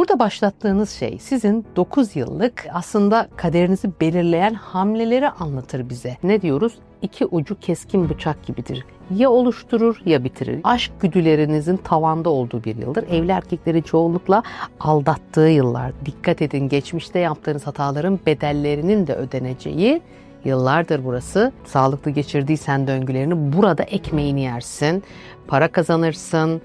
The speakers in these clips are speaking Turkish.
Burada başlattığınız şey sizin 9 yıllık aslında kaderinizi belirleyen hamleleri anlatır bize. Ne diyoruz? İki ucu keskin bıçak gibidir. Ya oluşturur ya bitirir. Aşk güdülerinizin tavanda olduğu bir yıldır. Evli erkekleri çoğunlukla aldattığı yıllar. Dikkat edin geçmişte yaptığınız hataların bedellerinin de ödeneceği Yıllardır burası. Sağlıklı geçirdiysen döngülerini burada ekmeğini yersin. Para kazanırsın,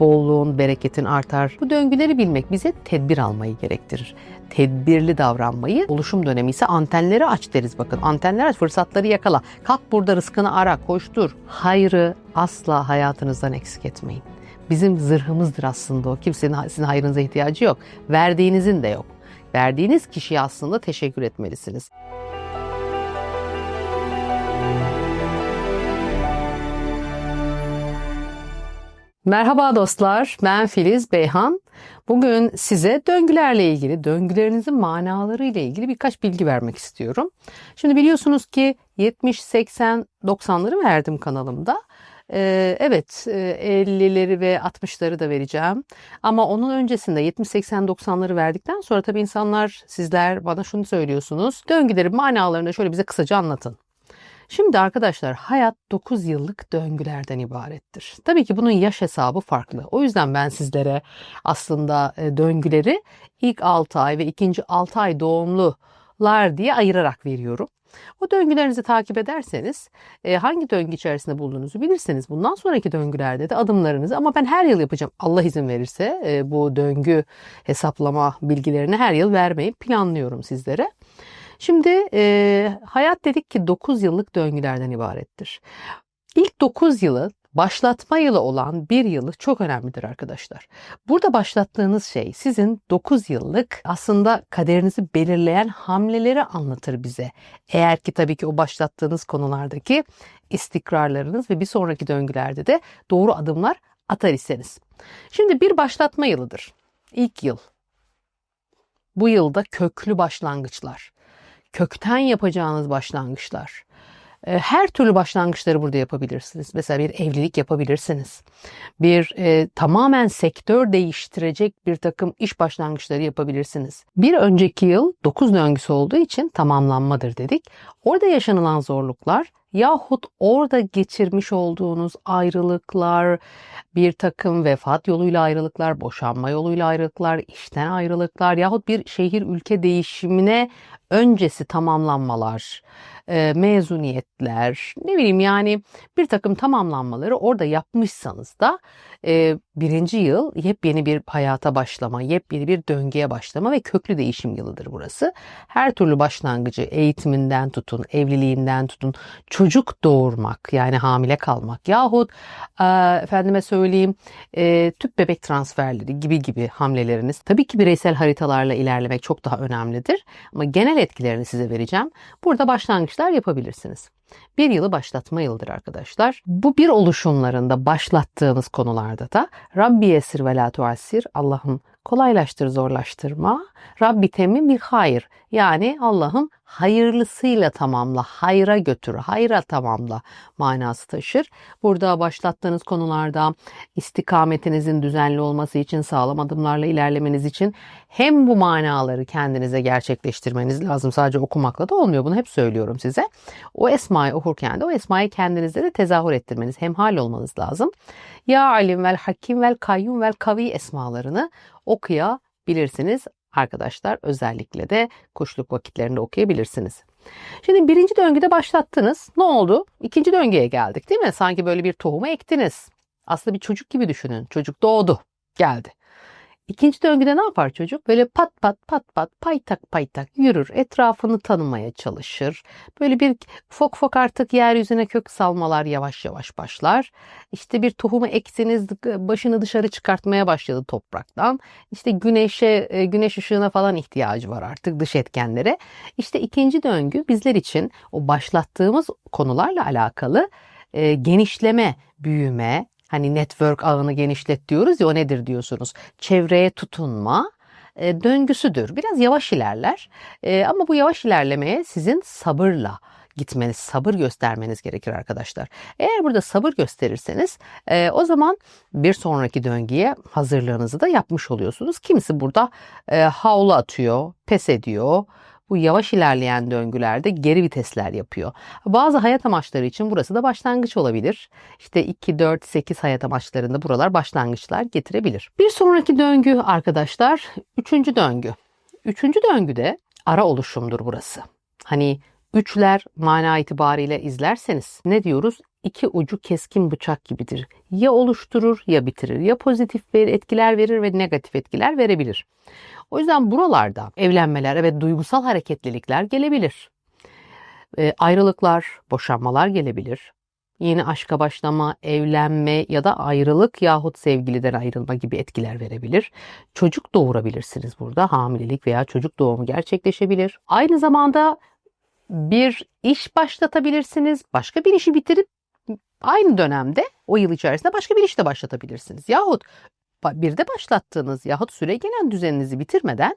bolluğun, bereketin artar. Bu döngüleri bilmek bize tedbir almayı gerektirir. Tedbirli davranmayı, oluşum dönemi ise antenleri aç deriz bakın. Antenler aç, fırsatları yakala. Kalk burada rızkını ara, koştur. Hayrı asla hayatınızdan eksik etmeyin. Bizim zırhımızdır aslında o. Kimsenin sizin hayrınıza ihtiyacı yok. Verdiğinizin de yok. Verdiğiniz kişiye aslında teşekkür etmelisiniz. Merhaba dostlar, ben Filiz Beyhan. Bugün size döngülerle ilgili, döngülerinizin manaları ile ilgili birkaç bilgi vermek istiyorum. Şimdi biliyorsunuz ki 70, 80, 90'ları verdim kanalımda. Ee, evet 50'leri ve 60'ları da vereceğim. Ama onun öncesinde 70, 80, 90'ları verdikten sonra tabii insanlar, sizler bana şunu söylüyorsunuz. Döngülerin manalarını şöyle bize kısaca anlatın. Şimdi arkadaşlar hayat 9 yıllık döngülerden ibarettir. Tabii ki bunun yaş hesabı farklı. O yüzden ben sizlere aslında e, döngüleri ilk 6 ay ve ikinci 6 ay doğumlular diye ayırarak veriyorum. O döngülerinizi takip ederseniz e, hangi döngü içerisinde bulunduğunuzu bilirsiniz. Bundan sonraki döngülerde de adımlarınızı ama ben her yıl yapacağım. Allah izin verirse e, bu döngü hesaplama bilgilerini her yıl vermeyi planlıyorum sizlere. Şimdi e, hayat dedik ki 9 yıllık döngülerden ibarettir. İlk 9 yılı başlatma yılı olan bir yılı çok önemlidir arkadaşlar. Burada başlattığınız şey sizin 9 yıllık aslında kaderinizi belirleyen hamleleri anlatır bize. Eğer ki tabii ki o başlattığınız konulardaki istikrarlarınız ve bir sonraki döngülerde de doğru adımlar atar iseniz. Şimdi bir başlatma yılıdır. İlk yıl. Bu yılda köklü başlangıçlar kökten yapacağınız başlangıçlar. Ee, her türlü başlangıçları burada yapabilirsiniz. Mesela bir evlilik yapabilirsiniz. Bir e, tamamen sektör değiştirecek bir takım iş başlangıçları yapabilirsiniz. Bir önceki yıl 9 döngüsü olduğu için tamamlanmadır dedik. Orada yaşanılan zorluklar yahut orada geçirmiş olduğunuz ayrılıklar, bir takım vefat yoluyla ayrılıklar, boşanma yoluyla ayrılıklar, işten ayrılıklar yahut bir şehir ülke değişimine öncesi tamamlanmalar, e, mezuniyetler, ne bileyim yani bir takım tamamlanmaları orada yapmışsanız da e, birinci yıl yepyeni bir hayata başlama, yepyeni bir döngüye başlama ve köklü değişim yılıdır burası. Her türlü başlangıcı eğitiminden tutun, evliliğinden tutun, çocuk doğurmak yani hamile kalmak yahut e, efendime söyleyeyim tüp bebek transferleri gibi gibi hamleleriniz. Tabii ki bireysel haritalarla ilerlemek çok daha önemlidir ama genel etkilerini size vereceğim. Burada başlangıçlar yapabilirsiniz. Bir yılı başlatma yıldır arkadaşlar. Bu bir oluşumlarında başlattığınız konularda da Rabbi esir ve la tuassir Allah'ım kolaylaştır zorlaştırma. Rabbi temin bir hayır yani Allah'ım hayırlısıyla tamamla, hayra götür, hayra tamamla manası taşır. Burada başlattığınız konularda istikametinizin düzenli olması için, sağlam adımlarla ilerlemeniz için hem bu manaları kendinize gerçekleştirmeniz lazım. Sadece okumakla da olmuyor. Bunu hep söylüyorum size. O esmayı okurken de o esmayı kendinizde de tezahür ettirmeniz, hemhal olmanız lazım. Ya alim vel hakim vel kayyum vel kavi esmalarını okuyabilirsiniz arkadaşlar. Özellikle de kuşluk vakitlerinde okuyabilirsiniz. Şimdi birinci döngüde başlattınız. Ne oldu? İkinci döngüye geldik değil mi? Sanki böyle bir tohumu ektiniz. Aslında bir çocuk gibi düşünün. Çocuk doğdu, geldi. İkinci döngüde ne yapar çocuk? Böyle pat pat pat pat paytak paytak yürür. Etrafını tanımaya çalışır. Böyle bir fok fok artık yeryüzüne kök salmalar yavaş yavaş başlar. İşte bir tohumu ekseniz başını dışarı çıkartmaya başladı topraktan. İşte güneşe, e, güneş ışığına falan ihtiyacı var artık dış etkenlere. İşte ikinci döngü bizler için o başlattığımız konularla alakalı e, genişleme, büyüme, Hani network ağını genişlet diyoruz ya o nedir diyorsunuz. Çevreye tutunma e, döngüsüdür. Biraz yavaş ilerler e, ama bu yavaş ilerlemeye sizin sabırla, gitmeniz, sabır göstermeniz gerekir arkadaşlar. Eğer burada sabır gösterirseniz e, o zaman bir sonraki döngüye hazırlığınızı da yapmış oluyorsunuz. Kimisi burada e, havlu atıyor, pes ediyor. Bu yavaş ilerleyen döngülerde geri vitesler yapıyor. Bazı hayat amaçları için burası da başlangıç olabilir. İşte 2, 4, 8 hayat amaçlarında buralar başlangıçlar getirebilir. Bir sonraki döngü arkadaşlar üçüncü döngü. Üçüncü döngüde ara oluşumdur burası. Hani üçler mana itibariyle izlerseniz ne diyoruz? İki ucu keskin bıçak gibidir. Ya oluşturur ya bitirir. Ya pozitif etkiler verir ve negatif etkiler verebilir. O yüzden buralarda evlenmeler ve duygusal hareketlilikler gelebilir. E, ayrılıklar, boşanmalar gelebilir. Yeni aşka başlama, evlenme ya da ayrılık yahut sevgiliden ayrılma gibi etkiler verebilir. Çocuk doğurabilirsiniz burada. Hamilelik veya çocuk doğumu gerçekleşebilir. Aynı zamanda bir iş başlatabilirsiniz. Başka bir işi bitirip aynı dönemde o yıl içerisinde başka bir iş de başlatabilirsiniz. Yahut bir de başlattığınız yahut süre gelen düzeninizi bitirmeden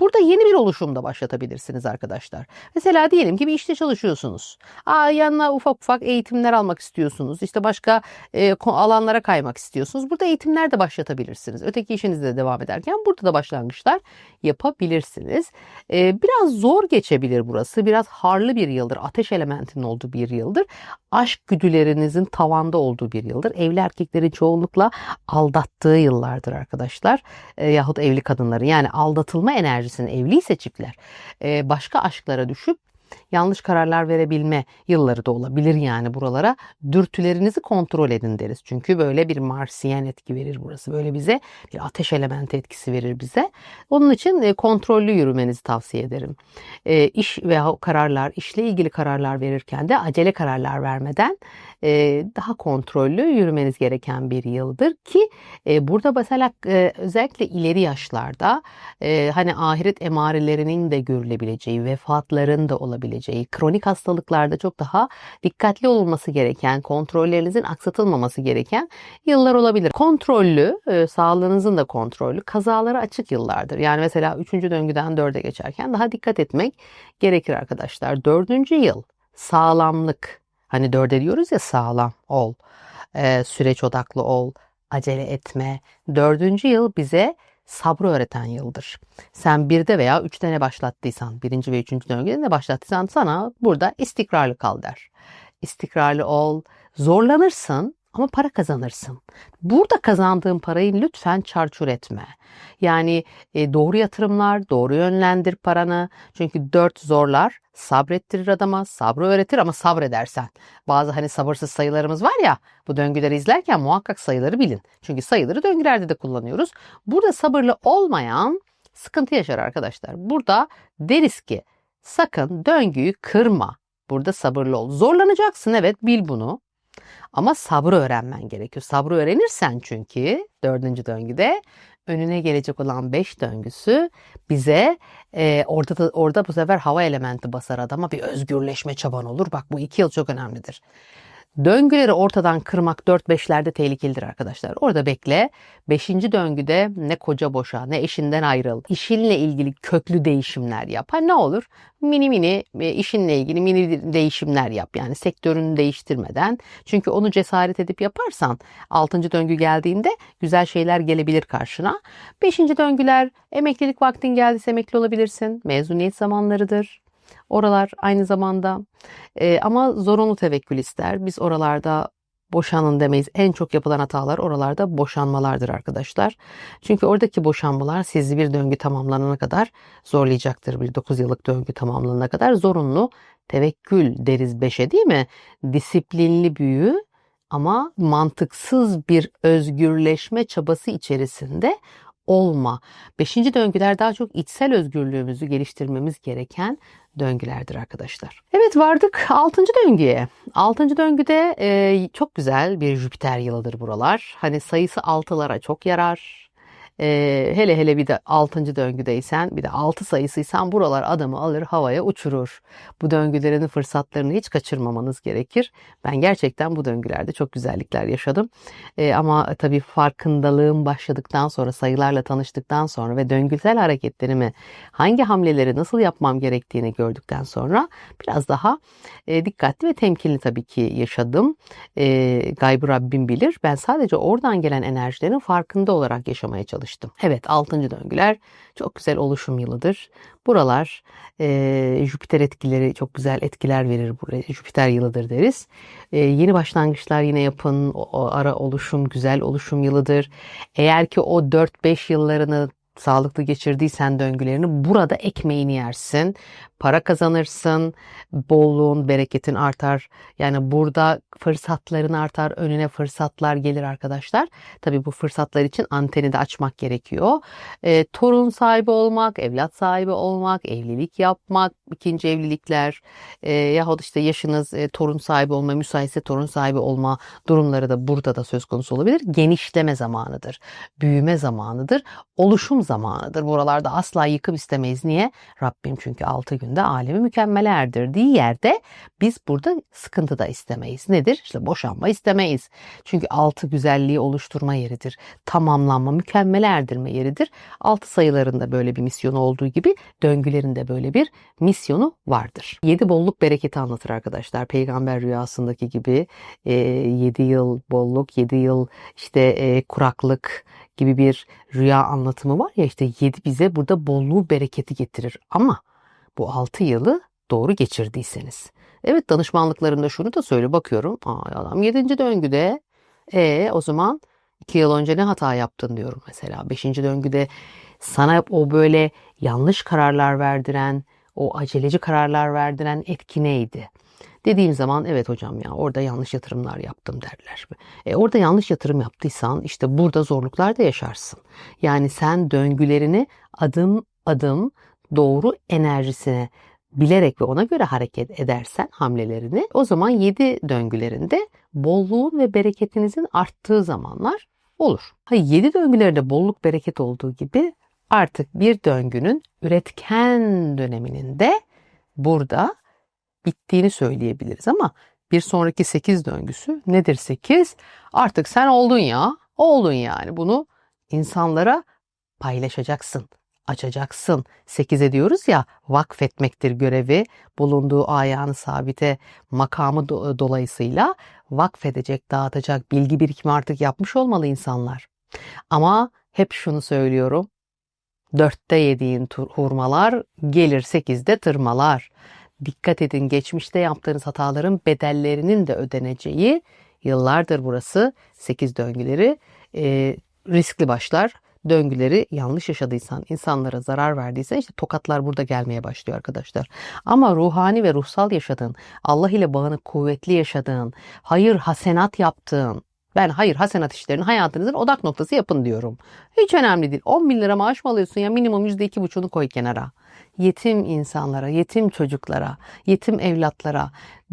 Burada yeni bir oluşum da başlatabilirsiniz arkadaşlar. Mesela diyelim ki bir işte çalışıyorsunuz. Aa, yanına ufak ufak eğitimler almak istiyorsunuz. İşte başka e, alanlara kaymak istiyorsunuz. Burada eğitimler de başlatabilirsiniz. Öteki işinizde de devam ederken burada da başlangıçlar yapabilirsiniz. E, biraz zor geçebilir burası. Biraz harlı bir yıldır. Ateş elementinin olduğu bir yıldır. Aşk güdülerinizin tavanda olduğu bir yıldır. Evli erkekleri çoğunlukla aldattığı yıllardır arkadaşlar. E, yahut evli kadınları yani aldatılma enerjisini evliyse çiftler e, başka aşklara düşüp yanlış kararlar verebilme yılları da olabilir yani buralara. Dürtülerinizi kontrol edin deriz. Çünkü böyle bir marsiyen etki verir burası. Böyle bize bir ateş elementi etkisi verir bize. Onun için e, kontrollü yürümenizi tavsiye ederim. E, iş veya kararlar, işle ilgili kararlar verirken de acele kararlar vermeden e, daha kontrollü yürümeniz gereken bir yıldır ki e, burada mesela özellikle ileri yaşlarda hani ahiret emarelerinin de görülebileceği, vefatların da olabileceği, kronik hastalıklarda çok daha dikkatli olunması gereken, kontrollerinizin aksatılmaması gereken yıllar olabilir. Kontrollü, e, sağlığınızın da kontrollü, kazalara açık yıllardır. Yani mesela 3. döngüden 4'e geçerken daha dikkat etmek gerekir arkadaşlar. 4. yıl sağlamlık, Hani dörde diyoruz ya sağlam ol, e, süreç odaklı ol, acele etme. Dördüncü yıl bize sabrı öğreten yıldır. Sen birde veya üçte ne başlattıysan, birinci ve üçüncü döngüde ne başlattıysan sana burada istikrarlı kal der. İstikrarlı ol, zorlanırsın ama para kazanırsın. Burada kazandığın parayı lütfen çarçur etme. Yani e, doğru yatırımlar, doğru yönlendir paranı. Çünkü dört zorlar sabrettirir adama, sabrı öğretir ama sabredersen. Bazı hani sabırsız sayılarımız var ya bu döngüleri izlerken muhakkak sayıları bilin. Çünkü sayıları döngülerde de kullanıyoruz. Burada sabırlı olmayan sıkıntı yaşar arkadaşlar. Burada deriz ki sakın döngüyü kırma. Burada sabırlı ol. Zorlanacaksın evet bil bunu. Ama sabrı öğrenmen gerekiyor. Sabrı öğrenirsen çünkü dördüncü döngüde önüne gelecek olan beş döngüsü bize e, orada da, orada bu sefer hava elementi basar adama bir özgürleşme çaban olur. Bak bu iki yıl çok önemlidir. Döngüleri ortadan kırmak 4-5'lerde tehlikelidir arkadaşlar. Orada bekle. Beşinci döngüde ne koca boşa ne eşinden ayrıl. İşinle ilgili köklü değişimler yap. Ha ne olur? Mini mini e, işinle ilgili mini değişimler yap. Yani sektörünü değiştirmeden. Çünkü onu cesaret edip yaparsan altıncı döngü geldiğinde güzel şeyler gelebilir karşına. Beşinci döngüler emeklilik vaktin geldiyse emekli olabilirsin. Mezuniyet zamanlarıdır. Oralar aynı zamanda e, ama zorunlu tevekkül ister. Biz oralarda boşanın demeyiz. En çok yapılan hatalar oralarda boşanmalardır arkadaşlar. Çünkü oradaki boşanmalar sizi bir döngü tamamlanana kadar zorlayacaktır. Bir 9 yıllık döngü tamamlanana kadar zorunlu tevekkül deriz 5'e değil mi? Disiplinli büyü ama mantıksız bir özgürleşme çabası içerisinde olma. Beşinci döngüler daha çok içsel özgürlüğümüzü geliştirmemiz gereken döngülerdir arkadaşlar. Evet vardık altıncı döngüye. Altıncı döngüde e, çok güzel bir Jüpiter yılıdır buralar. Hani sayısı altılara çok yarar. Ee, hele hele bir de 6. döngüdeysen bir de 6 sayısıysan buralar adamı alır havaya uçurur. Bu döngülerin fırsatlarını hiç kaçırmamanız gerekir. Ben gerçekten bu döngülerde çok güzellikler yaşadım. Ee, ama tabii farkındalığım başladıktan sonra sayılarla tanıştıktan sonra ve döngüsel hareketlerimi hangi hamleleri nasıl yapmam gerektiğini gördükten sonra biraz daha e, dikkatli ve temkinli tabii ki yaşadım. E, gaybı Rabbim bilir. Ben sadece oradan gelen enerjilerin farkında olarak yaşamaya çalıştım. Evet 6. döngüler çok güzel oluşum yılıdır. Buralar e, Jüpiter etkileri çok güzel etkiler verir. Buraya. Jüpiter yılıdır deriz. E, yeni başlangıçlar yine yapın. O, o ara oluşum güzel oluşum yılıdır. Eğer ki o 4-5 yıllarını sağlıklı geçirdiysen döngülerini burada ekmeğini yersin. Para kazanırsın, bolluğun, bereketin artar. Yani burada fırsatların artar, önüne fırsatlar gelir arkadaşlar. Tabii bu fırsatlar için anteni de açmak gerekiyor. E, torun sahibi olmak, evlat sahibi olmak, evlilik yapmak, ikinci evlilikler e, yahut işte yaşınız e, torun sahibi olma, müsaitse torun sahibi olma durumları da burada da söz konusu olabilir. Genişleme zamanıdır, büyüme zamanıdır, oluşum zamanıdır. Buralarda asla yıkım istemeyiz. Niye? Rabbim çünkü altı günde alemi mükemmele erdirdiği yerde biz burada sıkıntı da istemeyiz. Nedir? İşte boşanma istemeyiz. Çünkü altı güzelliği oluşturma yeridir. Tamamlanma, mükemmele erdirme yeridir. Altı sayılarında böyle bir misyonu olduğu gibi döngülerinde böyle bir misyonu vardır. Yedi bolluk bereketi anlatır arkadaşlar. Peygamber rüyasındaki gibi e, yedi yıl bolluk, yedi yıl işte e, kuraklık gibi bir rüya anlatımı var ya işte yedi bize burada bolluğu bereketi getirir. Ama bu 6 yılı doğru geçirdiyseniz. Evet danışmanlıklarında şunu da söyle bakıyorum. Aa, adam 7. döngüde. E o zaman 2 yıl önce ne hata yaptın diyorum mesela. 5. döngüde sana o böyle yanlış kararlar verdiren, o aceleci kararlar verdiren etki neydi? Dediğim zaman evet hocam ya orada yanlış yatırımlar yaptım derler. E, orada yanlış yatırım yaptıysan işte burada zorluklar da yaşarsın. Yani sen döngülerini adım adım doğru enerjisine bilerek ve ona göre hareket edersen hamlelerini o zaman 7 döngülerinde bolluğun ve bereketinizin arttığı zamanlar olur. Ha 7 döngülerde bolluk bereket olduğu gibi artık bir döngünün üretken döneminin de burada bittiğini söyleyebiliriz ama bir sonraki 8 döngüsü nedir 8? Artık sen oldun ya. Oldun yani. Bunu insanlara paylaşacaksın açacaksın. Sekize diyoruz ya vakfetmektir görevi. Bulunduğu ayağını sabite makamı do- dolayısıyla vakfedecek, dağıtacak bilgi birikimi artık yapmış olmalı insanlar. Ama hep şunu söylüyorum. Dörtte yediğin hurmalar gelir sekizde tırmalar. Dikkat edin geçmişte yaptığınız hataların bedellerinin de ödeneceği yıllardır burası sekiz döngüleri e, riskli başlar döngüleri yanlış yaşadıysan, insanlara zarar verdiysen işte tokatlar burada gelmeye başlıyor arkadaşlar. Ama ruhani ve ruhsal yaşadığın, Allah ile bağını kuvvetli yaşadığın, hayır hasenat yaptığın, ben hayır hasenat işlerini hayatınızın odak noktası yapın diyorum. Hiç önemli değil. 10 bin lira maaş mı alıyorsun ya minimum %2,5'unu koy kenara yetim insanlara, yetim çocuklara, yetim evlatlara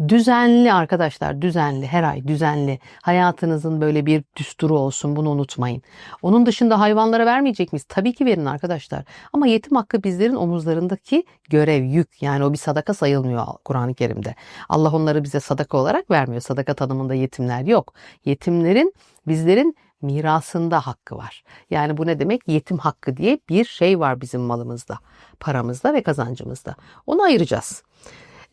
düzenli arkadaşlar düzenli her ay düzenli hayatınızın böyle bir düsturu olsun bunu unutmayın. Onun dışında hayvanlara vermeyecek miyiz? Tabii ki verin arkadaşlar. Ama yetim hakkı bizlerin omuzlarındaki görev, yük. Yani o bir sadaka sayılmıyor Kur'an-ı Kerim'de. Allah onları bize sadaka olarak vermiyor. Sadaka tanımında yetimler yok. Yetimlerin bizlerin mirasında hakkı var. Yani bu ne demek? Yetim hakkı diye bir şey var bizim malımızda, paramızda ve kazancımızda. Onu ayıracağız.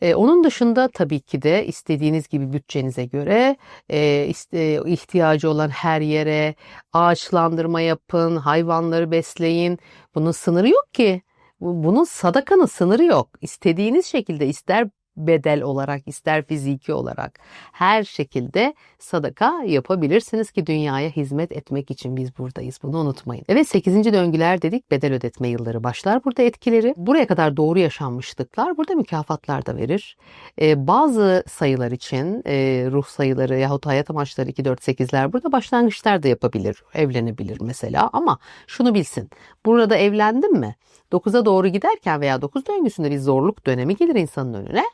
Ee, onun dışında tabii ki de istediğiniz gibi bütçenize göre e, iste, ihtiyacı olan her yere ağaçlandırma yapın, hayvanları besleyin. Bunun sınırı yok ki. Bunun sadakanın sınırı yok. İstediğiniz şekilde ister bedel olarak ister fiziki olarak her şekilde sadaka yapabilirsiniz ki dünyaya hizmet etmek için biz buradayız. Bunu unutmayın. Evet 8. döngüler dedik bedel ödetme yılları başlar. Burada etkileri buraya kadar doğru yaşanmışlıklar burada mükafatlar da verir. Ee, bazı sayılar için e, ruh sayıları yahut hayat amaçları 2, 4, 8'ler burada başlangıçlar da yapabilir. Evlenebilir mesela ama şunu bilsin. Burada evlendim mi? 9'a doğru giderken veya 9 döngüsünde bir zorluk dönemi gelir insanın önüne.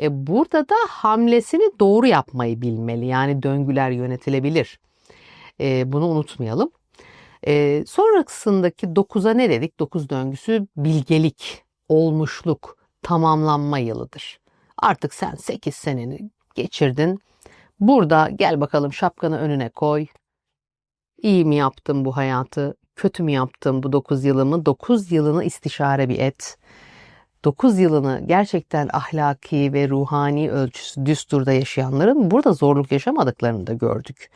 E, burada da hamlesini doğru yapmayı bilmeli. Yani döngüler yönetilebilir. E, bunu unutmayalım. E, sonrasındaki 9'a ne dedik? 9 döngüsü bilgelik, olmuşluk, tamamlanma yılıdır. Artık sen 8 seneni geçirdin. Burada gel bakalım şapkanı önüne koy. İyi mi yaptım bu hayatı? Kötü mü yaptım bu 9 yılımı? 9 yılını istişare bir et. 9 yılını gerçekten ahlaki ve ruhani ölçüsü düsturda yaşayanların burada zorluk yaşamadıklarını da gördük.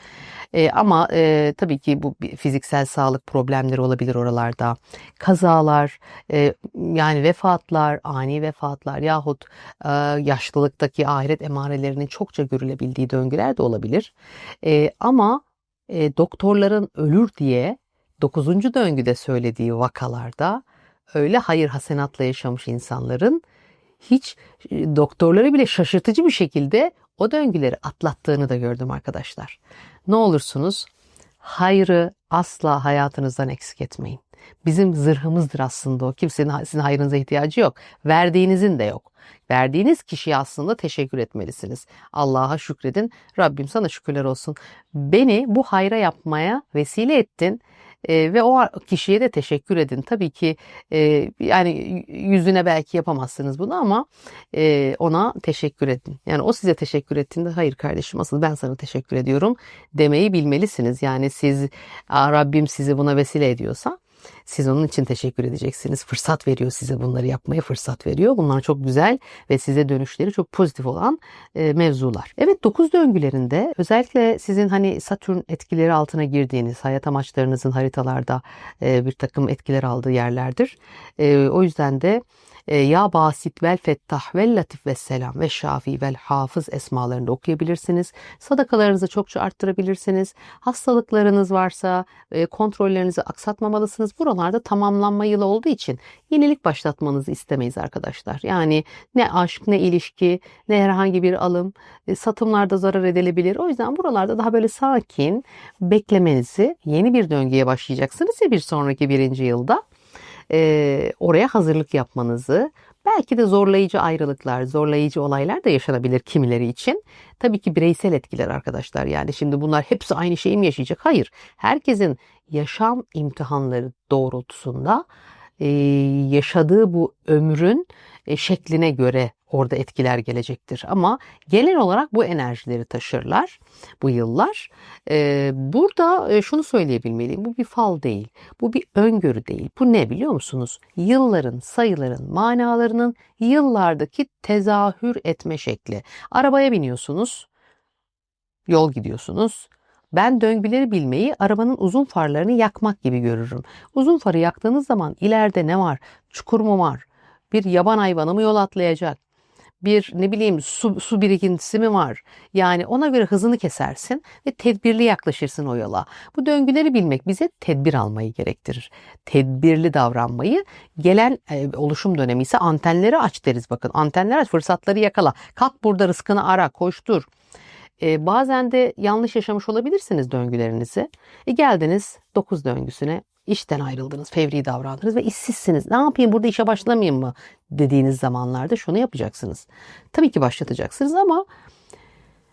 E, ama e, tabii ki bu fiziksel sağlık problemleri olabilir oralarda. Kazalar, e, yani vefatlar, ani vefatlar yahut e, yaşlılıktaki ahiret emarelerinin çokça görülebildiği döngüler de olabilir. E, ama e, doktorların ölür diye 9. döngüde söylediği vakalarda öyle hayır hasenatla yaşamış insanların hiç e, doktorları bile şaşırtıcı bir şekilde o döngüleri atlattığını da gördüm arkadaşlar. Ne olursunuz hayrı asla hayatınızdan eksik etmeyin. Bizim zırhımızdır aslında o. Kimsenin sizin hayrınıza ihtiyacı yok. Verdiğinizin de yok. Verdiğiniz kişiye aslında teşekkür etmelisiniz. Allah'a şükredin. Rabbim sana şükürler olsun. Beni bu hayra yapmaya vesile ettin e, ve o kişiye de teşekkür edin. Tabii ki e, yani yüzüne belki yapamazsınız bunu ama e, ona teşekkür edin. Yani o size teşekkür ettiğinde hayır kardeşim asıl ben sana teşekkür ediyorum demeyi bilmelisiniz. Yani siz Rabbim sizi buna vesile ediyorsa siz onun için teşekkür edeceksiniz. Fırsat veriyor size bunları yapmaya fırsat veriyor. Bunlar çok güzel ve size dönüşleri çok pozitif olan e, mevzular. Evet 9 döngülerinde özellikle sizin hani Satürn etkileri altına girdiğiniz hayat amaçlarınızın haritalarda e, bir takım etkiler aldığı yerlerdir. E, o yüzden de ya Basit vel Fettah vel Latif ve Selam ve Şafi vel Hafız esmalarını okuyabilirsiniz. Sadakalarınızı çokça arttırabilirsiniz. Hastalıklarınız varsa e, kontrollerinizi aksatmamalısınız. Buralarda tamamlanma yılı olduğu için yenilik başlatmanızı istemeyiz arkadaşlar. Yani ne aşk ne ilişki ne herhangi bir alım e, satımlarda zarar edilebilir. O yüzden buralarda daha böyle sakin beklemenizi yeni bir döngüye başlayacaksınız ya bir sonraki birinci yılda e, oraya hazırlık yapmanızı, belki de zorlayıcı ayrılıklar, zorlayıcı olaylar da yaşanabilir kimileri için. Tabii ki bireysel etkiler arkadaşlar. Yani şimdi bunlar hepsi aynı şeyi mi yaşayacak? Hayır. Herkesin yaşam imtihanları doğrultusunda e, yaşadığı bu ömrün e, şekline göre orada etkiler gelecektir. Ama genel olarak bu enerjileri taşırlar bu yıllar. Ee, burada e, şunu söyleyebilmeliyim. Bu bir fal değil. Bu bir öngörü değil. Bu ne biliyor musunuz? Yılların, sayıların, manalarının yıllardaki tezahür etme şekli. Arabaya biniyorsunuz. Yol gidiyorsunuz. Ben döngüleri bilmeyi arabanın uzun farlarını yakmak gibi görürüm. Uzun farı yaktığınız zaman ileride ne var? Çukur mu var? Bir yaban hayvanı mı yol atlayacak? Bir ne bileyim su, su birikintisi mi var? Yani ona göre hızını kesersin ve tedbirli yaklaşırsın o yola. Bu döngüleri bilmek bize tedbir almayı gerektirir. Tedbirli davranmayı gelen e, oluşum dönemi ise antenleri aç deriz bakın. Antenler aç fırsatları yakala. Kalk burada rızkını ara koştur. E, bazen de yanlış yaşamış olabilirsiniz döngülerinizi. E, geldiniz 9 döngüsüne işten ayrıldınız, fevri davrandınız ve işsizsiniz. Ne yapayım burada işe başlamayayım mı dediğiniz zamanlarda şunu yapacaksınız. Tabii ki başlatacaksınız ama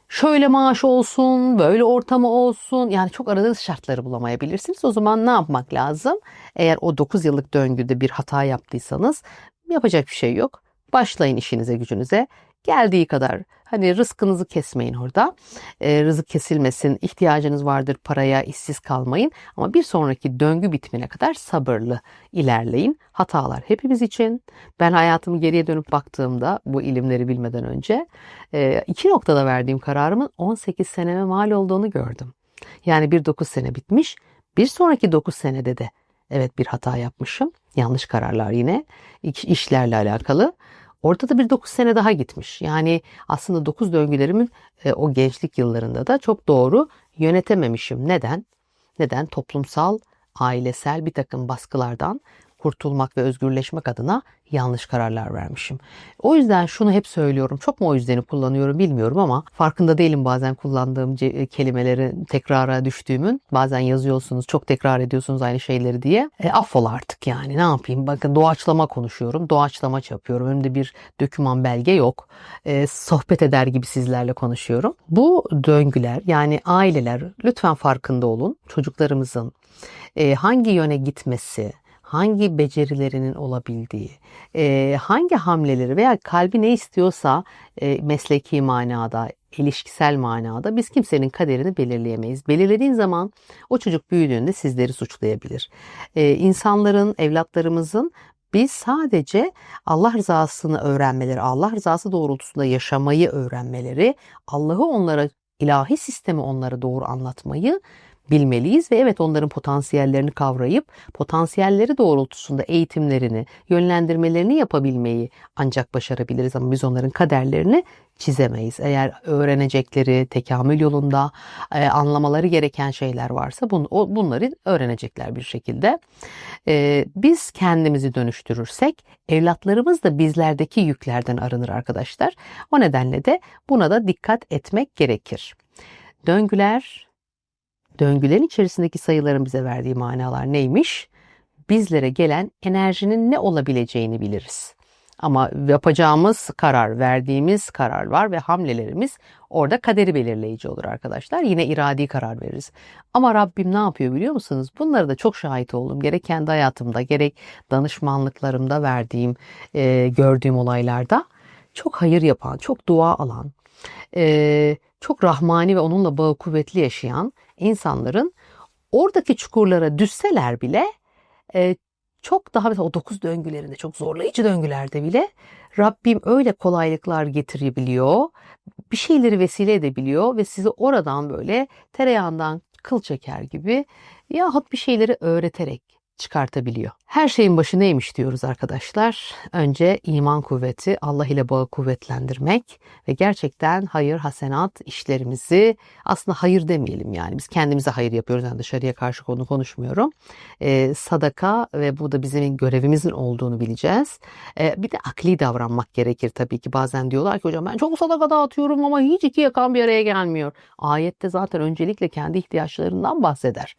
şöyle maaş olsun, böyle ortamı olsun yani çok aradığınız şartları bulamayabilirsiniz. O zaman ne yapmak lazım? Eğer o 9 yıllık döngüde bir hata yaptıysanız yapacak bir şey yok. Başlayın işinize gücünüze. Geldiği kadar hani rızkınızı kesmeyin orada. E, rızık kesilmesin, ihtiyacınız vardır paraya, işsiz kalmayın. Ama bir sonraki döngü bitimine kadar sabırlı ilerleyin. Hatalar hepimiz için. Ben hayatımı geriye dönüp baktığımda bu ilimleri bilmeden önce e, iki noktada verdiğim kararımın 18 seneme mal olduğunu gördüm. Yani bir 9 sene bitmiş. Bir sonraki 9 senede de evet bir hata yapmışım. Yanlış kararlar yine işlerle alakalı. Orada da bir 9 sene daha gitmiş. Yani aslında 9 döngülerimin e, o gençlik yıllarında da çok doğru yönetememişim. Neden? Neden? Toplumsal, ailesel bir takım baskılardan kurtulmak ve özgürleşmek adına yanlış kararlar vermişim. O yüzden şunu hep söylüyorum. Çok mu o yüzdeni kullanıyorum bilmiyorum ama farkında değilim bazen kullandığım ce- kelimeleri tekrara düştüğümün. Bazen yazıyorsunuz çok tekrar ediyorsunuz aynı şeyleri diye. E, affol artık yani ne yapayım. Bakın doğaçlama konuşuyorum. Doğaçlama yapıyorum. Önümde bir döküman belge yok. E, sohbet eder gibi sizlerle konuşuyorum. Bu döngüler yani aileler lütfen farkında olun. Çocuklarımızın e, hangi yöne gitmesi, hangi becerilerinin olabildiği, hangi hamleleri veya kalbi ne istiyorsa mesleki manada, ilişkisel manada biz kimsenin kaderini belirleyemeyiz. Belirlediğin zaman o çocuk büyüdüğünde sizleri suçlayabilir. E, insanların, evlatlarımızın biz sadece Allah rızasını öğrenmeleri, Allah rızası doğrultusunda yaşamayı öğrenmeleri, Allah'ı onlara, ilahi sistemi onlara doğru anlatmayı bilmeliyiz ve evet onların potansiyellerini kavrayıp potansiyelleri doğrultusunda eğitimlerini, yönlendirmelerini yapabilmeyi ancak başarabiliriz ama biz onların kaderlerini çizemeyiz. Eğer öğrenecekleri, tekamül yolunda e, anlamaları gereken şeyler varsa bun, o, bunları öğrenecekler bir şekilde. E, biz kendimizi dönüştürürsek evlatlarımız da bizlerdeki yüklerden arınır arkadaşlar. O nedenle de buna da dikkat etmek gerekir. Döngüler döngülerin içerisindeki sayıların bize verdiği manalar neymiş? Bizlere gelen enerjinin ne olabileceğini biliriz. Ama yapacağımız karar, verdiğimiz karar var ve hamlelerimiz orada kaderi belirleyici olur arkadaşlar. Yine iradi karar veririz. Ama Rabbim ne yapıyor biliyor musunuz? Bunları da çok şahit oldum. Gerek kendi hayatımda, gerek danışmanlıklarımda verdiğim, e, gördüğüm olaylarda çok hayır yapan, çok dua alan, e, çok rahmani ve onunla bağı kuvvetli yaşayan insanların oradaki çukurlara düşseler bile e, çok daha mesela o dokuz döngülerinde çok zorlayıcı döngülerde bile Rabbim öyle kolaylıklar getirebiliyor. Bir şeyleri vesile edebiliyor ve sizi oradan böyle tereyağından kıl çeker gibi yahut bir şeyleri öğreterek çıkartabiliyor. Her şeyin başı neymiş diyoruz arkadaşlar. Önce iman kuvveti, Allah ile bağı kuvvetlendirmek ve gerçekten hayır, hasenat işlerimizi aslında hayır demeyelim yani biz kendimize hayır yapıyoruz. Yani dışarıya karşı konu konuşmuyorum. Ee, sadaka ve bu da bizim görevimizin olduğunu bileceğiz. Ee, bir de akli davranmak gerekir tabii ki. Bazen diyorlar ki hocam ben çok sadaka dağıtıyorum ama hiç iki yakan bir araya gelmiyor. Ayette zaten öncelikle kendi ihtiyaçlarından bahseder.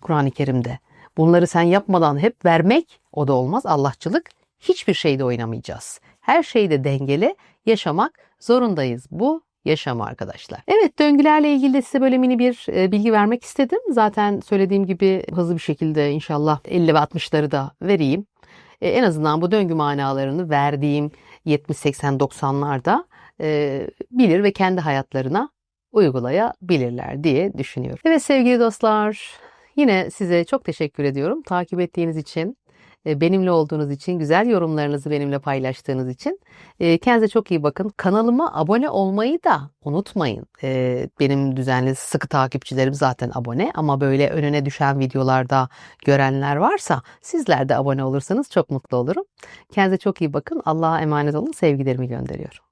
Kur'an-ı Kerim'de. Bunları sen yapmadan hep vermek o da olmaz. Allahçılık hiçbir şeyde oynamayacağız. Her şeyde dengeli yaşamak zorundayız. Bu yaşam arkadaşlar. Evet döngülerle ilgili de size böyle mini bir e, bilgi vermek istedim. Zaten söylediğim gibi hızlı bir şekilde inşallah 50 ve 60'ları da vereyim. E, en azından bu döngü manalarını verdiğim 70, 80, 90'larda e, bilir ve kendi hayatlarına uygulayabilirler diye düşünüyorum. Evet sevgili dostlar Yine size çok teşekkür ediyorum. Takip ettiğiniz için, e, benimle olduğunuz için, güzel yorumlarınızı benimle paylaştığınız için. E, kendinize çok iyi bakın. Kanalıma abone olmayı da unutmayın. E, benim düzenli sıkı takipçilerim zaten abone ama böyle önüne düşen videolarda görenler varsa sizler de abone olursanız çok mutlu olurum. Kendinize çok iyi bakın. Allah'a emanet olun. Sevgilerimi gönderiyorum.